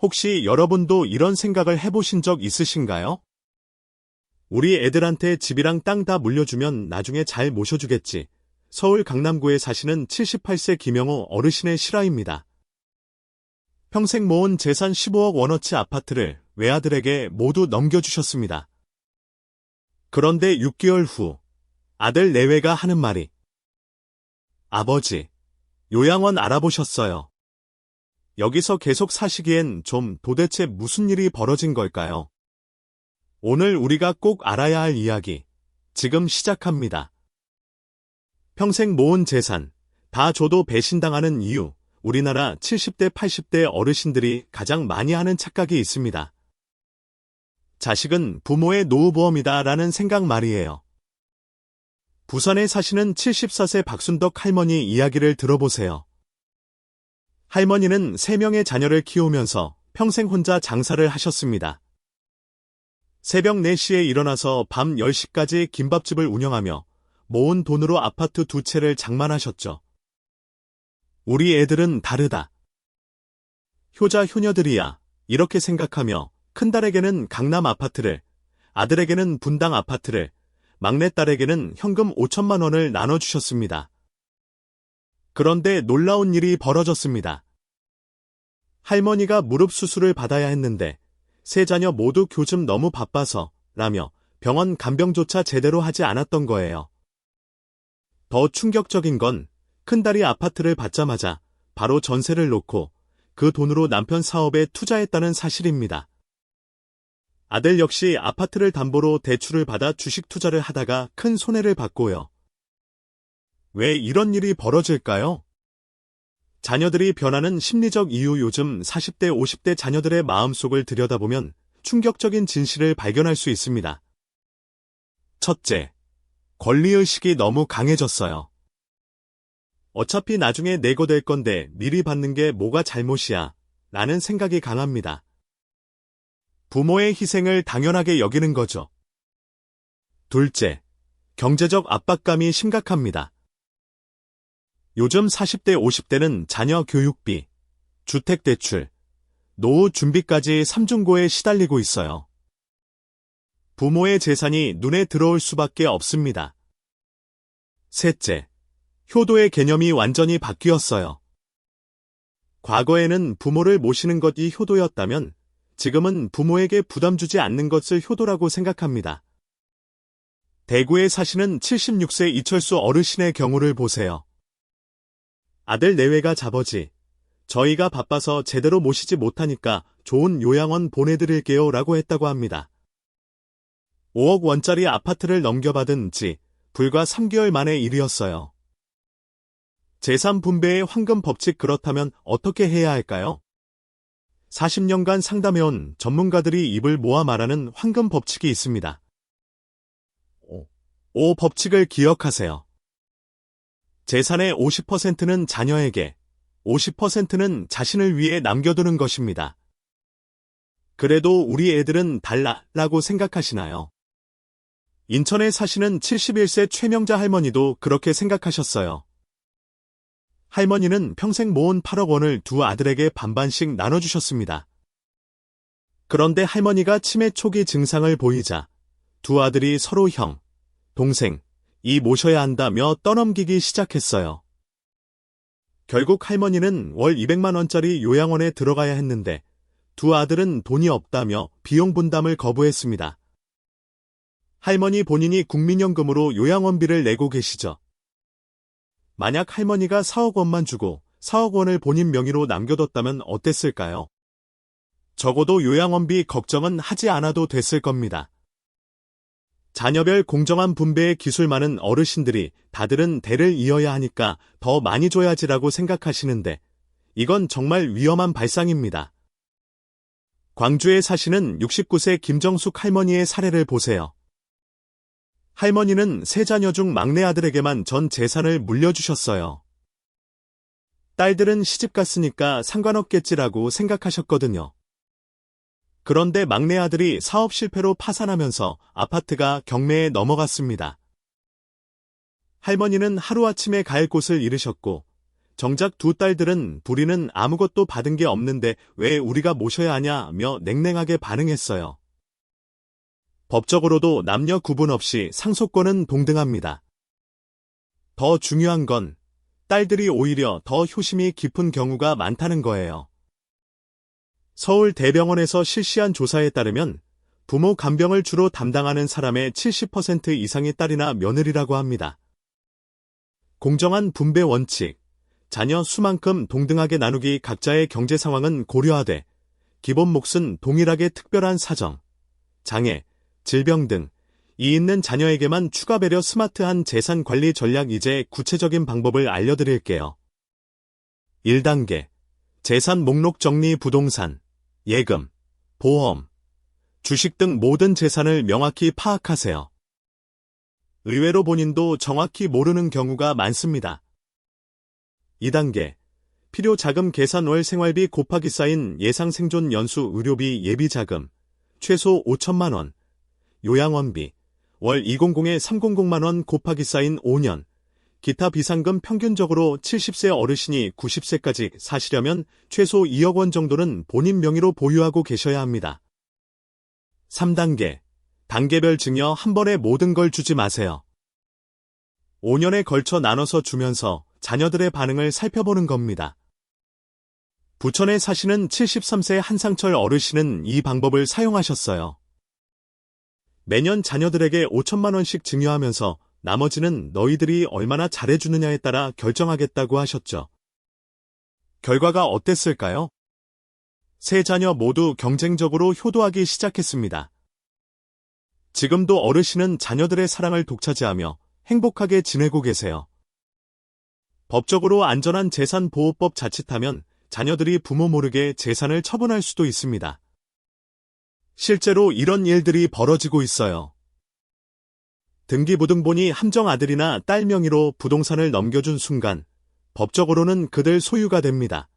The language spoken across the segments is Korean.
혹시 여러분도 이런 생각을 해보신 적 있으신가요? 우리 애들한테 집이랑 땅 다 물려주면 나중에 잘 모셔주겠지. 서울 강남구에 사시는 78세 김영호 어르신의 실화입니다. 평생 모은 재산 15억 원어치 아파트를 외아들에게 모두 넘겨주셨습니다. 그런데 6개월 후 아들 내외가 하는 말이 아버지, 요양원 알아보셨어요. 여기서 계속 사시기엔 좀 도대체 무슨 일이 벌어진 걸까요? 오늘 우리가 꼭 알아야 할 이야기, 지금 시작합니다. 평생 모은 재산, 다 줘도 배신당하는 이유, 우리나라 70대, 80대 어르신들이 가장 많이 하는 착각이 있습니다. 자식은 부모의 노후보험이다 라는 생각 말이에요. 부산에 사시는 74세 박순덕 할머니 이야기를 들어보세요. 할머니는 3명의 자녀를 키우면서 평생 혼자 장사를 하셨습니다. 새벽 4시에 일어나서 밤 10시까지 김밥집을 운영하며 모은 돈으로 아파트 두 채를 장만하셨죠. 우리 애들은 다르다. 효자 효녀들이야. 이렇게 생각하며 큰딸에게는 강남 아파트를, 아들에게는 분당 아파트를, 막내딸에게는 현금 5천만 원을 나눠주셨습니다. 그런데 놀라운 일이 벌어졌습니다. 할머니가 무릎 수술을 받아야 했는데 세 자녀 모두 교즘 너무 바빠서 라며 병원 간병조차 제대로 하지 않았던 거예요. 더 충격적인 건 큰딸이 아파트를 받자마자 바로 전세를 놓고 그 돈으로 남편 사업에 투자했다는 사실입니다. 아들 역시 아파트를 담보로 대출을 받아 주식 투자를 하다가 큰 손해를 봤고요. 왜 이런 일이 벌어질까요? 자녀들이 변하는 심리적 이유 요즘 40대, 50대 자녀들의 마음속을 들여다보면 충격적인 진실을 발견할 수 있습니다. 첫째, 권리의식이 너무 강해졌어요. 어차피 나중에 내고 될 건데 미리 받는 게 뭐가 잘못이야 라는 생각이 강합니다. 부모의 희생을 당연하게 여기는 거죠. 둘째, 경제적 압박감이 심각합니다. 요즘 40대, 50대는 자녀 교육비, 주택대출, 노후 준비까지 삼중고에 시달리고 있어요. 부모의 재산이 눈에 들어올 수밖에 없습니다. 셋째, 효도의 개념이 완전히 바뀌었어요. 과거에는 부모를 모시는 것이 효도였다면 지금은 부모에게 부담 주지 않는 것을 효도라고 생각합니다. 대구에 사시는 76세 이철수 어르신의 경우를 보세요. 아들 내외가 자버지. 저희가 바빠서 제대로 모시지 못하니까 좋은 요양원 보내드릴게요 라고 했다고 합니다. 5억 원짜리 아파트를 넘겨받은 지 불과 3개월 만의 일이었어요. 재산 분배의 황금 법칙 그렇다면 어떻게 해야 할까요? 40년간 상담해온 전문가들이 입을 모아 말하는 황금 법칙이 있습니다. 5 법칙을 기억하세요. 재산의 50%는 자녀에게, 50%는 자신을 위해 남겨두는 것입니다. 그래도 우리 애들은 달라 라고 생각하시나요? 인천에 사시는 71세 최명자 할머니도 그렇게 생각하셨어요. 할머니는 평생 모은 8억 원을 두 아들에게 반반씩 나눠주셨습니다. 그런데 할머니가 치매 초기 증상을 보이자 두 아들이 서로 형, 동생, 이 모셔야 한다며 떠넘기기 시작했어요. 결국 할머니는 월 200만 원짜리 요양원에 들어가야 했는데 두 아들은 돈이 없다며 비용 분담을 거부했습니다. 할머니 본인이 국민연금으로 요양원비를 내고 계시죠. 만약 할머니가 4억 원만 주고 4억 원을 본인 명의로 남겨뒀다면 어땠을까요? 적어도 요양원비 걱정은 하지 않아도 됐을 겁니다. 자녀별 공정한 분배의 기술 많은 어르신들이 다들은 대를 이어야 하니까 더 많이 줘야지라고 생각하시는데 이건 정말 위험한 발상입니다. 광주에 사시는 69세 김정숙 할머니의 사례를 보세요. 할머니는 세 자녀 중 막내 아들에게만 전 재산을 물려주셨어요. 딸들은 시집 갔으니까 상관없겠지라고 생각하셨거든요. 그런데 막내 아들이 사업 실패로 파산하면서 아파트가 경매에 넘어갔습니다. 할머니는 하루아침에 갈 곳을 잃으셨고 정작 두 딸들은 부리는 아무것도 받은 게 없는데 왜 우리가 모셔야 하냐며 냉랭하게 반응했어요. 법적으로도 남녀 구분 없이 상속권은 동등합니다. 더 중요한 건 딸들이 오히려 더 효심이 깊은 경우가 많다는 거예요. 서울 대병원에서 실시한 조사에 따르면 부모 간병을 주로 담당하는 사람의 70% 이상이 딸이나 며느리라고 합니다. 공정한 분배 원칙, 자녀 수만큼 동등하게 나누기 각자의 경제 상황은 고려하되 기본 몫은 동일하게 특별한 사정, 장애, 질병 등 이 있는 자녀에게만 추가 배려 스마트한 재산 관리 전략 이제 구체적인 방법을 알려드릴게요. 1단계 재산 목록 정리 부동산, 예금, 보험, 주식 등 모든 재산을 명확히 파악하세요. 의외로 본인도 정확히 모르는 경우가 많습니다. 2단계 필요 자금 계산 월 생활비 곱하기 쌓인 예상 생존 연수 의료비 예비 자금 최소 5천만 원 요양원비 월 200에 300만 원 곱하기 쌓인 5년 기타 비상금 평균적으로 70세 어르신이 90세까지 사시려면 최소 2억 원 정도는 본인 명의로 보유하고 계셔야 합니다. 3단계 단계별 증여 한 번에 모든 걸 주지 마세요. 5년에 걸쳐 나눠서 주면서 자녀들의 반응을 살펴보는 겁니다. 부천에 사시는 73세 한상철 어르신은 이 방법을 사용하셨어요. 매년 자녀들에게 5천만 원씩 증여하면서 나머지는 너희들이 얼마나 잘해주느냐에 따라 결정하겠다고 하셨죠. 결과가 어땠을까요? 세 자녀 모두 경쟁적으로 효도하기 시작했습니다. 지금도 어르신은 자녀들의 사랑을 독차지하며 행복하게 지내고 계세요. 법적으로 안전한 재산 보호법 자칫하면 자녀들이 부모 모르게 재산을 처분할 수도 있습니다. 실제로 이런 일들이 벌어지고 있어요. 등기부등본이 함정 아들이나 딸 명의로 부동산을 넘겨준 순간 법적으로는 그들 소유가 됩니다.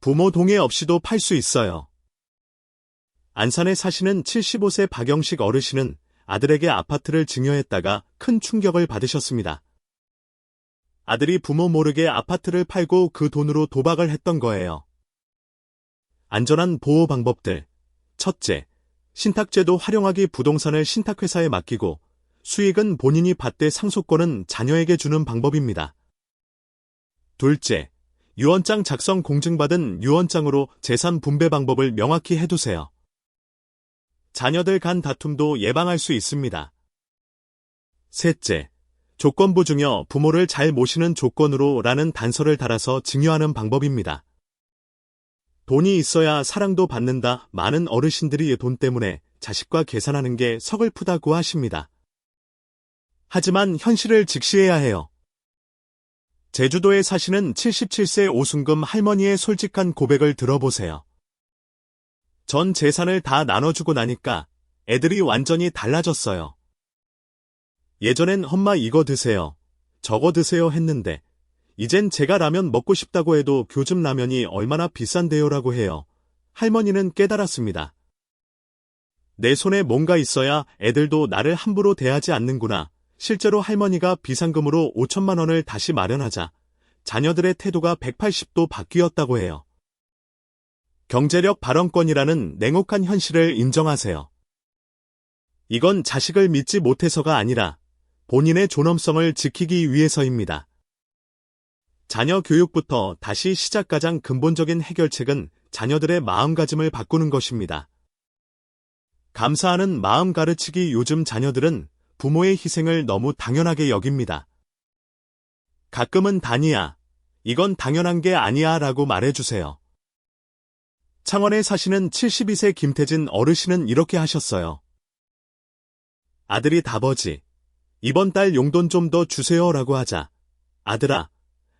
부모 동의 없이도 팔 수 있어요. 안산에 사시는 75세 박영식 어르신은 아들에게 아파트를 증여했다가 큰 충격을 받으셨습니다. 아들이 부모 모르게 아파트를 팔고 그 돈으로 도박을 했던 거예요. 안전한 보호 방법들. 첫째, 신탁제도 활용하기 부동산을 신탁회사에 맡기고 수익은 본인이 받되 상속권은 자녀에게 주는 방법입니다. 둘째, 유언장 작성 공증받은 유언장으로 재산 분배 방법을 명확히 해두세요. 자녀들 간 다툼도 예방할 수 있습니다. 셋째, 조건부 증여 부모를 잘 모시는 조건으로 라는 단서를 달아서 증여하는 방법입니다. 돈이 있어야 사랑도 받는다. 많은 어르신들이 돈 때문에 자식과 계산하는 게 서글프다고 하십니다. 하지만 현실을 직시해야 해요. 제주도에 사시는 77세 오순금 할머니의 솔직한 고백을 들어보세요. 전 재산을 다 나눠주고 나니까 애들이 완전히 달라졌어요. 예전엔 엄마 이거 드세요. 저거 드세요 했는데 이젠 제가 라면 먹고 싶다고 해도 교즘 라면이 얼마나 비싼데요라고 해요. 할머니는 깨달았습니다. 내 손에 뭔가 있어야 애들도 나를 함부로 대하지 않는구나. 실제로 할머니가 비상금으로 5천만 원을 다시 마련하자 자녀들의 태도가 180도 바뀌었다고 해요. 경제력 발언권이라는 냉혹한 현실을 인정하세요. 이건 자식을 믿지 못해서가 아니라 본인의 존엄성을 지키기 위해서입니다. 자녀 교육부터 다시 시작 가장 근본적인 해결책은 자녀들의 마음가짐을 바꾸는 것입니다. 감사하는 마음 가르치기 요즘 자녀들은 부모의 희생을 너무 당연하게 여깁니다. 가끔은 다니야. 이건 당연한 게 아니야 라고 말해주세요. 창원에 사시는 72세 김태진 어르신은 이렇게 하셨어요. 아들이 다버지, 이번 달 용돈 좀 더 주세요 라고 하자. 아들아,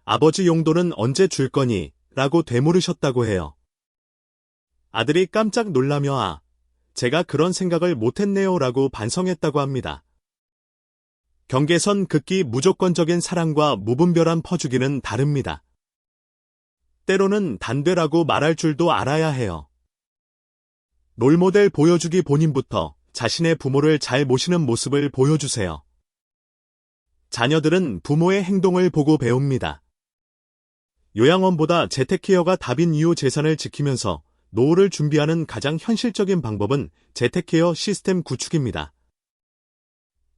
아버지 용돈은 언제 줄 거니? 라고 되물으셨다고 해요. 아들이 깜짝 놀라며 아, 제가 그런 생각을 못했네요 라고 반성했다고 합니다. 경계선 극기 무조건적인 사랑과 무분별한 퍼주기는 다릅니다. 때로는 단되라고 말할 줄도 알아야 해요. 롤모델 보여주기 본인부터 자신의 부모를 잘 모시는 모습을 보여주세요. 자녀들은 부모의 행동을 보고 배웁니다. 요양원보다 재택케어가 답인 이후 재산을 지키면서 노후를 준비하는 가장 현실적인 방법은 재택케어 시스템 구축입니다.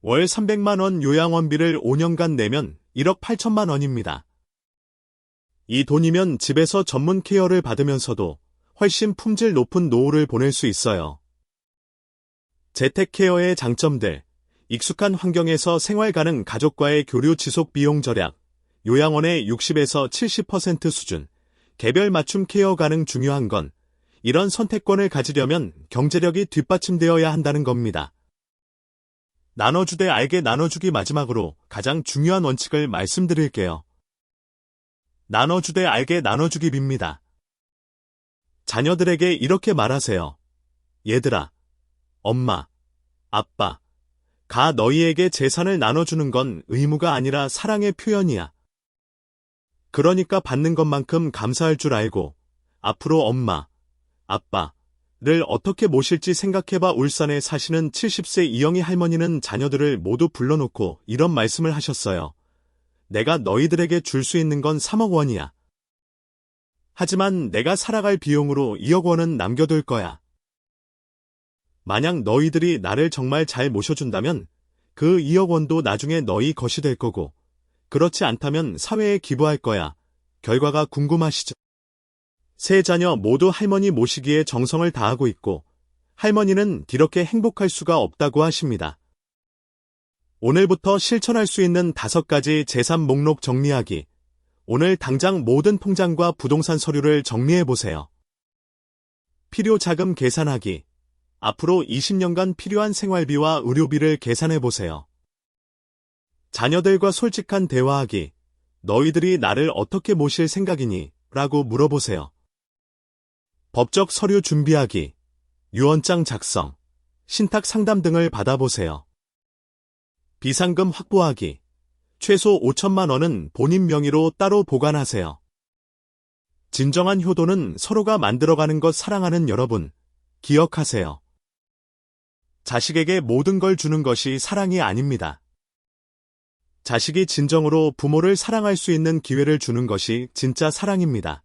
월 300만 원 요양원비를 5년간 내면 1억 8천만 원입니다. 이 돈이면 집에서 전문 케어를 받으면서도 훨씬 품질 높은 노후를 보낼 수 있어요. 재택케어의 장점들, 익숙한 환경에서 생활 가능 가족과의 교류 지속 비용 절약, 요양원의 60에서 70% 수준, 개별 맞춤 케어 가능 중요한 건 이런 선택권을 가지려면 경제력이 뒷받침되어야 한다는 겁니다. 나눠주되 알게 나눠주기 마지막으로 가장 중요한 원칙을 말씀드릴게요. 나눠주되 알게 나눠주기입니다. 자녀들에게 이렇게 말하세요. 얘들아, 엄마, 아빠, 가 너희에게 재산을 나눠주는 건 의무가 아니라 사랑의 표현이야. 그러니까 받는 것만큼 감사할 줄 알고 앞으로 엄마, 아빠를 어떻게 모실지 생각해봐 울산에 사시는 70세 이영희 할머니는 자녀들을 모두 불러놓고 이런 말씀을 하셨어요. 내가 너희들에게 줄 수 있는 건 3억 원이야. 하지만 내가 살아갈 비용으로 2억 원은 남겨둘 거야. 만약 너희들이 나를 정말 잘 모셔준다면 그 2억 원도 나중에 너희 것이 될 거고, 그렇지 않다면 사회에 기부할 거야. 결과가 궁금하시죠? 세 자녀 모두 할머니 모시기에 정성을 다하고 있고, 할머니는 이렇게 행복할 수가 없다고 하십니다. 오늘부터 실천할 수 있는 다섯 가지 재산 목록 정리하기. 오늘 당장 모든 통장과 부동산 서류를 정리해 보세요. 필요 자금 계산하기. 앞으로 20년간 필요한 생활비와 의료비를 계산해 보세요. 자녀들과 솔직한 대화하기. 너희들이 나를 어떻게 모실 생각이니? 라고 물어보세요. 법적 서류 준비하기. 유언장 작성. 신탁 상담 등을 받아보세요. 비상금 확보하기. 최소 5천만 원은 본인 명의로 따로 보관하세요. 진정한 효도는 서로가 만들어가는 것 사랑하는 여러분. 기억하세요. 자식에게 모든 걸 주는 것이 사랑이 아닙니다. 자식이 진정으로 부모를 사랑할 수 있는 기회를 주는 것이 진짜 사랑입니다.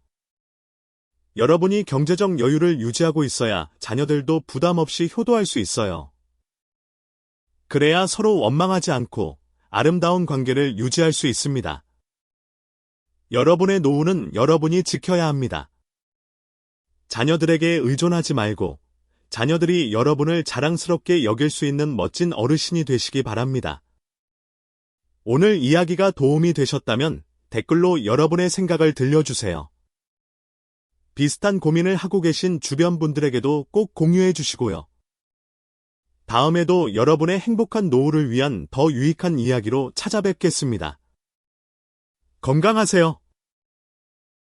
여러분이 경제적 여유를 유지하고 있어야 자녀들도 부담 없이 효도할 수 있어요. 그래야 서로 원망하지 않고 아름다운 관계를 유지할 수 있습니다. 여러분의 노후는 여러분이 지켜야 합니다. 자녀들에게 의존하지 말고 자녀들이 여러분을 자랑스럽게 여길 수 있는 멋진 어르신이 되시기 바랍니다. 오늘 이야기가 도움이 되셨다면 댓글로 여러분의 생각을 들려주세요. 비슷한 고민을 하고 계신 주변 분들에게도 꼭 공유해 주시고요. 다음에도 여러분의 행복한 노후를 위한 더 유익한 이야기로 찾아뵙겠습니다. 건강하세요.